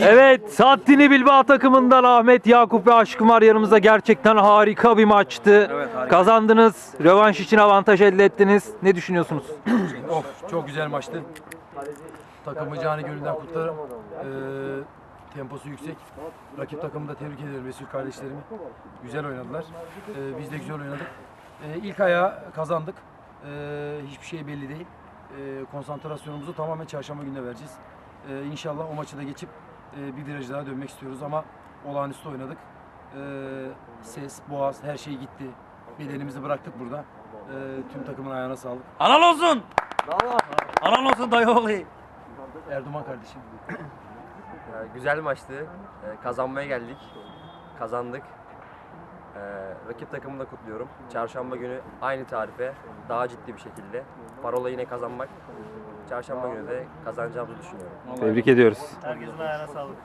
Evet, Saddini Bilbao takımından Ahmet Yakup ve Aşkım var yanımızda. Gerçekten harika bir maçtı. Kazandınız. Rövanş için avantaj elde ettiniz. Ne düşünüyorsunuz? Of çok güzel maçtı. Takımı canı gönülden kutlarım. Ee, temposu yüksek. Rakip takımı da tebrik ediyorum Resul kardeşlerimi. Güzel oynadılar. Ee, biz de güzel oynadık. Ee, ilk ayağı kazandık. Ee, hiçbir şey belli değil. Ee, konsantrasyonumuzu tamamen çarşamba gününe vereceğiz. Ee, inşallah o maçı da geçip e, bir viraj daha dönmek istiyoruz ama olağanüstü oynadık. Ee, ses, boğaz her şey gitti. Bedenimizi bıraktık burada. Ee, tüm takımın ayağına sağlık. Halal olsun. Halal olsun dayı oğlu. Erdoğan kardeşim. Ee, Güzel maçtı. Ee, Kazanmaya geldik. Kazandık. Ee, Rakip takımı da kutluyorum. Çarşamba günü aynı tarife daha ciddi bir şekilde. Parola yine kazanmak. Çarşamba günü de kazanacağımızı düşünüyorum. Tebrik ediyoruz. Herkesin ayağına sağlık.